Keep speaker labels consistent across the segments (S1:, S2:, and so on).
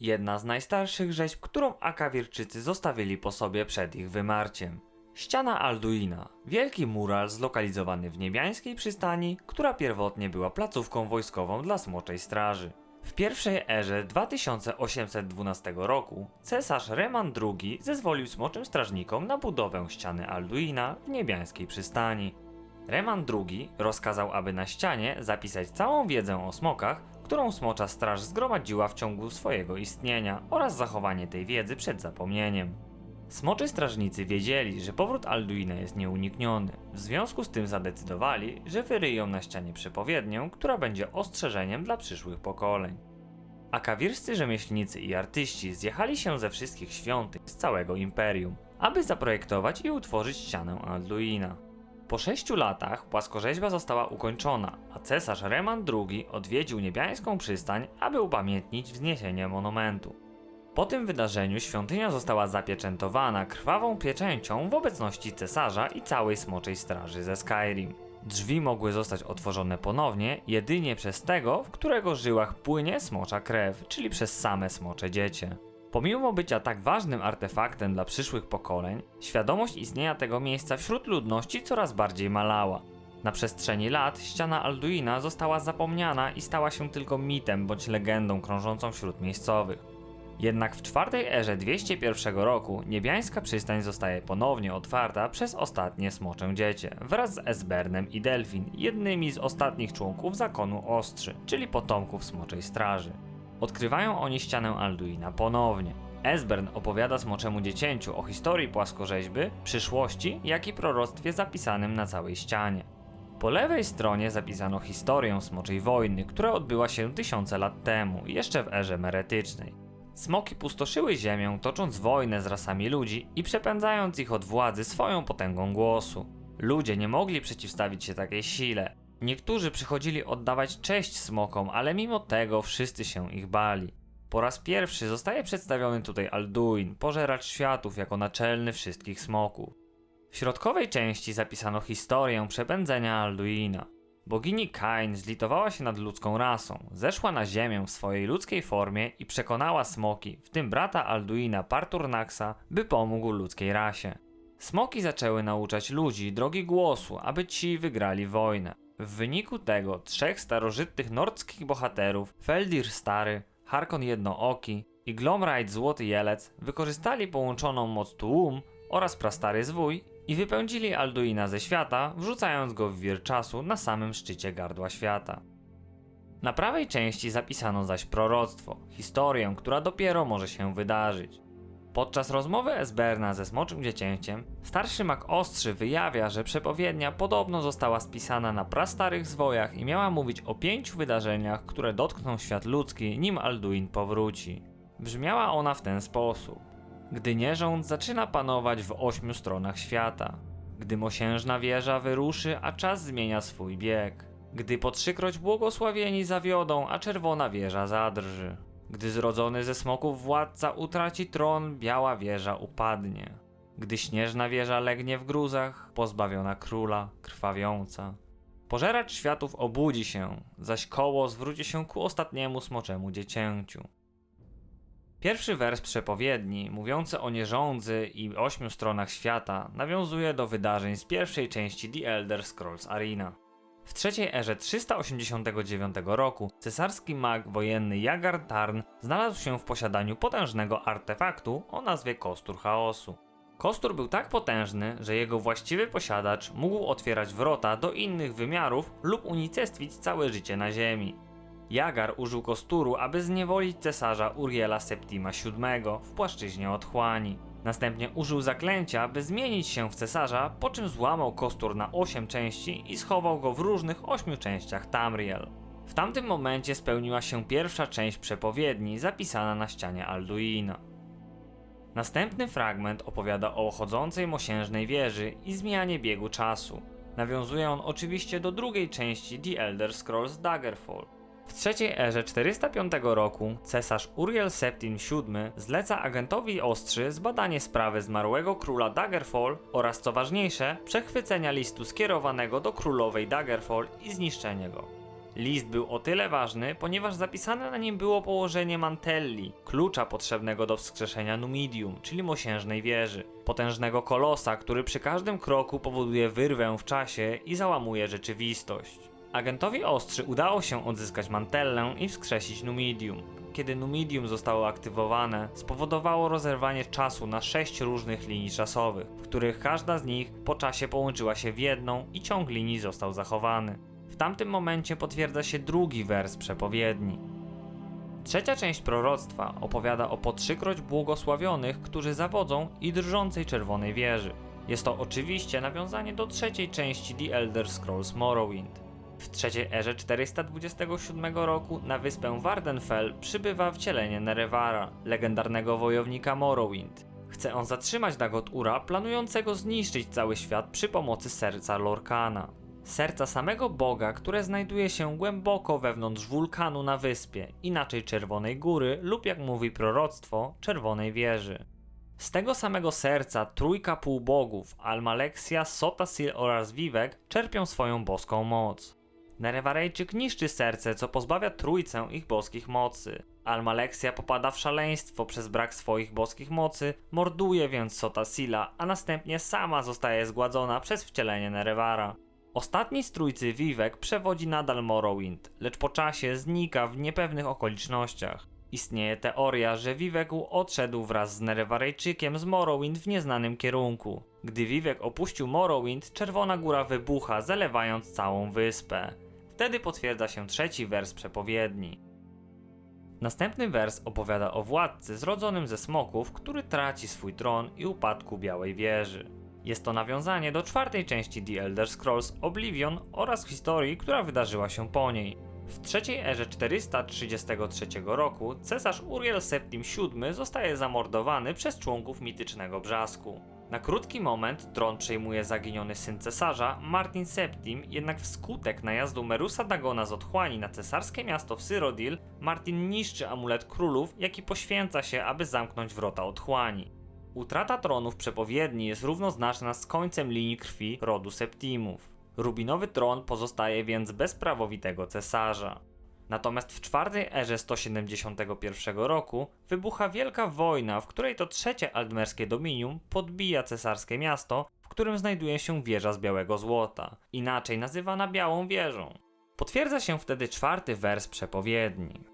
S1: Jedna z najstarszych rzeźb, którą Akawirczycy zostawili po sobie przed ich wymarciem. Ściana Alduina, wielki mural zlokalizowany w niebiańskiej przystani, która pierwotnie była placówką wojskową dla Smoczej Straży. W pierwszej erze 2812 roku cesarz Reman II zezwolił Smoczym Strażnikom na budowę ściany Alduina w niebiańskiej przystani. Reman II rozkazał, aby na ścianie zapisać całą wiedzę o smokach, którą Smocza Straż zgromadziła w ciągu swojego istnienia oraz zachowanie tej wiedzy przed zapomnieniem. Smoczy strażnicy wiedzieli, że powrót Alduina jest nieunikniony. W związku z tym zadecydowali, że wyryją na ścianie przepowiednię, która będzie ostrzeżeniem dla przyszłych pokoleń. Akawirscy rzemieślnicy i artyści zjechali się ze wszystkich świątyń z całego imperium, aby zaprojektować i utworzyć ścianę Alduina. Po sześciu latach płaskorzeźba została ukończona, a cesarz Reman II odwiedził niebiańską przystań, aby upamiętnić wzniesienie monumentu. Po tym wydarzeniu świątynia została zapieczętowana krwawą pieczęcią w obecności cesarza i całej smoczej straży ze Skyrim. Drzwi mogły zostać otworzone ponownie jedynie przez tego, w którego żyłach płynie smocza krew, czyli przez same smocze dziecię. Pomimo bycia tak ważnym artefaktem dla przyszłych pokoleń, świadomość istnienia tego miejsca wśród ludności coraz bardziej malała. Na przestrzeni lat ściana Alduina została zapomniana i stała się tylko mitem bądź legendą krążącą wśród miejscowych. Jednak w czwartej erze 201 roku niebiańska przystań zostaje ponownie otwarta przez ostatnie smoczę dziecię wraz z Esbernem i Delfin, jednymi z ostatnich członków zakonu Ostrzy, czyli potomków smoczej straży. Odkrywają oni ścianę Alduina ponownie. Esbern opowiada smoczemu dziecięciu o historii płaskorzeźby, przyszłości, jak i proroctwie zapisanym na całej ścianie. Po lewej stronie zapisano historię Smoczej Wojny, która odbyła się tysiące lat temu, jeszcze w erze meretycznej. Smoki pustoszyły ziemię, tocząc wojnę z rasami ludzi i przepędzając ich od władzy swoją potęgą głosu. Ludzie nie mogli przeciwstawić się takiej sile. Niektórzy przychodzili oddawać cześć smokom, ale mimo tego wszyscy się ich bali. Po raz pierwszy zostaje przedstawiony tutaj Alduin, pożeracz światów jako naczelny wszystkich smoków. W środkowej części zapisano historię przepędzenia Alduina. Bogini Kain zlitowała się nad ludzką rasą, zeszła na ziemię w swojej ludzkiej formie i przekonała smoki, w tym brata Alduina Parturnaxa, by pomógł ludzkiej rasie. Smoki zaczęły nauczać ludzi drogi głosu, aby ci wygrali wojnę. W wyniku tego trzech starożytnych nordzkich bohaterów, Feldir Stary, Harkon Jednooki i Glomride Złoty Jelec, wykorzystali połączoną moc Tuum oraz prastary zwój i wypędzili Alduina ze świata, wrzucając go w wir czasu na samym szczycie gardła świata. Na prawej części zapisano zaś proroctwo, historię, która dopiero może się wydarzyć. Podczas rozmowy Esberna ze Smoczym Dziecięciem, starszy mak Ostrzy wyjawia, że przepowiednia podobno została spisana na prastarych zwojach i miała mówić o pięciu wydarzeniach, które dotkną świat ludzki, nim Alduin powróci. Brzmiała ona w ten sposób gdy nierząd zaczyna panować w ośmiu stronach świata, gdy mosiężna wieża wyruszy, a czas zmienia swój bieg, gdy po trzykroć błogosławieni zawiodą, a czerwona wieża zadrży, gdy zrodzony ze smoków władca utraci tron, biała wieża upadnie, gdy śnieżna wieża legnie w gruzach, pozbawiona króla, krwawiąca. Pożeracz światów obudzi się, zaś koło zwróci się ku ostatniemu smoczemu dziecięciu. Pierwszy wers przepowiedni, mówiący o nierządzy i ośmiu stronach świata, nawiązuje do wydarzeń z pierwszej części The Elder Scrolls Arena. W trzeciej erze 389 roku cesarski mag wojenny Jagar Tarn znalazł się w posiadaniu potężnego artefaktu o nazwie Kostur Chaosu. Kostur był tak potężny, że jego właściwy posiadacz mógł otwierać wrota do innych wymiarów lub unicestwić całe życie na Ziemi. Jagar użył kosturu, aby zniewolić cesarza Uriela Septima VII w płaszczyźnie otchłani. Następnie użył zaklęcia, by zmienić się w cesarza, po czym złamał kostur na 8 części i schował go w różnych 8 częściach Tamriel. W tamtym momencie spełniła się pierwsza część przepowiedni zapisana na ścianie Alduina. Następny fragment opowiada o chodzącej mosiężnej wieży i zmianie biegu czasu. Nawiązuje on oczywiście do drugiej części The Elder Scrolls Daggerfall. W trzeciej erze 405 roku cesarz Uriel Septim VII zleca agentowi Ostrzy zbadanie sprawy zmarłego króla Daggerfall oraz co ważniejsze, przechwycenia listu skierowanego do królowej Daggerfall i zniszczenie go. List był o tyle ważny, ponieważ zapisane na nim było położenie Mantelli, klucza potrzebnego do wskrzeszenia Numidium, czyli mosiężnej wieży. Potężnego kolosa, który przy każdym kroku powoduje wyrwę w czasie i załamuje rzeczywistość. Agentowi Ostrzy udało się odzyskać Mantellę i wskrzesić Numidium. Kiedy Numidium zostało aktywowane, spowodowało rozerwanie czasu na sześć różnych linii czasowych, w których każda z nich po czasie połączyła się w jedną i ciąg linii został zachowany. W tamtym momencie potwierdza się drugi wers przepowiedni. Trzecia część proroctwa opowiada o po trzykroć błogosławionych, którzy zawodzą i drżącej czerwonej wieży. Jest to oczywiście nawiązanie do trzeciej części The Elder Scrolls Morrowind. W trzeciej erze 427 roku na wyspę Wardenfell przybywa wcielenie Nerevara, legendarnego wojownika Morrowind. Chce on zatrzymać Dagot-Ura, planującego zniszczyć cały świat przy pomocy serca Lorkana. Serca samego Boga, które znajduje się głęboko wewnątrz wulkanu na wyspie, inaczej Czerwonej Góry lub jak mówi proroctwo, Czerwonej Wieży. Z tego samego serca trójka półbogów, Almalexia, Sotasil oraz Vivek, czerpią swoją boską moc. Nerewarejczyk niszczy serce, co pozbawia trójcę ich boskich mocy. Almalexia popada w szaleństwo przez brak swoich boskich mocy, morduje więc Sotasila, a następnie sama zostaje zgładzona przez wcielenie Nerewara. Ostatni z trójcy Vivek przewodzi nadal Morrowind, lecz po czasie znika w niepewnych okolicznościach. Istnieje teoria, że Vivek odszedł wraz z Nerewarejczykiem z Morrowind w nieznanym kierunku. Gdy Vivek opuścił Morrowind, Czerwona Góra wybucha, zalewając całą wyspę. Wtedy potwierdza się trzeci wers przepowiedni. Następny wers opowiada o władcy zrodzonym ze smoków, który traci swój tron i upadku Białej Wieży. Jest to nawiązanie do czwartej części The Elder Scrolls Oblivion oraz historii, która wydarzyła się po niej. W trzeciej erze 433 roku cesarz Uriel Septim VII zostaje zamordowany przez członków mitycznego brzasku. Na krótki moment tron przejmuje zaginiony syn cesarza, Martin Septim, jednak wskutek najazdu Merusa Dagona z otchłani na cesarskie miasto w Cyrodiil, Martin niszczy amulet królów, jaki poświęca się, aby zamknąć wrota otchłani. Utrata tronu w przepowiedni jest równoznaczna z końcem linii krwi rodu Septimów. Rubinowy tron pozostaje więc bez prawowitego cesarza. Natomiast w czwartej erze 171 roku wybucha wielka wojna, w której to trzecie aldmerskie dominium podbija cesarskie miasto, w którym znajduje się wieża z białego złota, inaczej nazywana Białą Wieżą. Potwierdza się wtedy czwarty wers przepowiedni.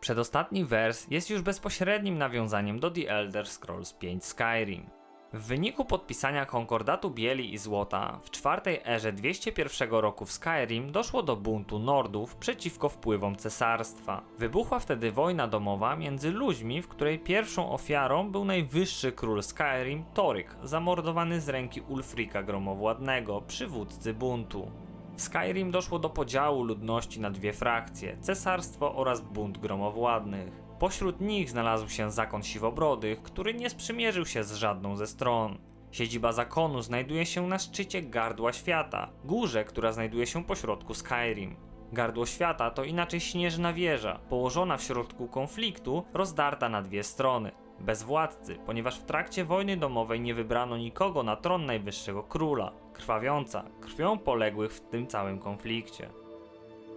S1: Przedostatni wers jest już bezpośrednim nawiązaniem do The Elder Scrolls V Skyrim. W wyniku podpisania konkordatu bieli i złota w czwartej erze 201 roku w Skyrim doszło do buntu Nordów przeciwko wpływom cesarstwa. Wybuchła wtedy wojna domowa między ludźmi, w której pierwszą ofiarą był najwyższy król Skyrim, Toryk, zamordowany z ręki Ulfrika Gromowładnego, przywódcy buntu. W Skyrim doszło do podziału ludności na dwie frakcje: cesarstwo oraz bunt gromowładnych. Pośród nich znalazł się zakon Siwobrodych, który nie sprzymierzył się z żadną ze stron. Siedziba zakonu znajduje się na szczycie Gardła Świata, górze, która znajduje się pośrodku Skyrim. Gardło Świata to inaczej śnieżna wieża, położona w środku konfliktu, rozdarta na dwie strony. Bez władcy, ponieważ w trakcie wojny domowej nie wybrano nikogo na tron najwyższego króla, krwawiąca, krwią poległych w tym całym konflikcie.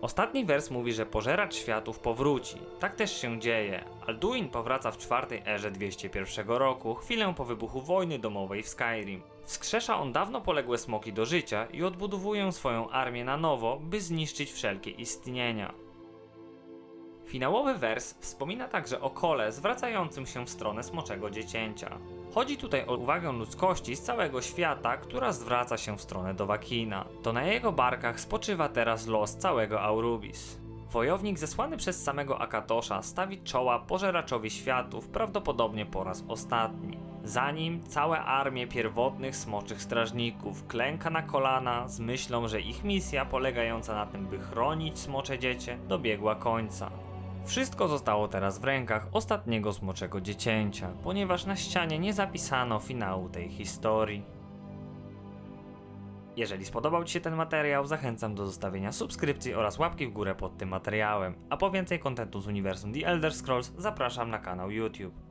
S1: Ostatni wers mówi, że pożeracz światów powróci. Tak też się dzieje. Alduin powraca w czwartej erze 201 roku, chwilę po wybuchu wojny domowej w Skyrim. Wskrzesza on dawno poległe smoki do życia i odbudowuje swoją armię na nowo, by zniszczyć wszelkie istnienia. Finałowy wers wspomina także o kole zwracającym się w stronę smoczego dziecięcia. Chodzi tutaj o uwagę ludzkości z całego świata, która zwraca się w stronę Dowakina. To na jego barkach spoczywa teraz los całego Aurubis. Wojownik zesłany przez samego Akatosza stawi czoła pożeraczowi światów prawdopodobnie po raz ostatni. Zanim całe armie pierwotnych smoczych strażników klęka na kolana z myślą, że ich misja polegająca na tym, by chronić smocze dziecię, dobiegła końca. Wszystko zostało teraz w rękach ostatniego smoczego dziecięcia, ponieważ na ścianie nie zapisano finału tej historii. Jeżeli spodobał Ci się ten materiał, zachęcam do zostawienia subskrypcji oraz łapki w górę pod tym materiałem. A po więcej kontentu z uniwersum The Elder Scrolls zapraszam na kanał YouTube.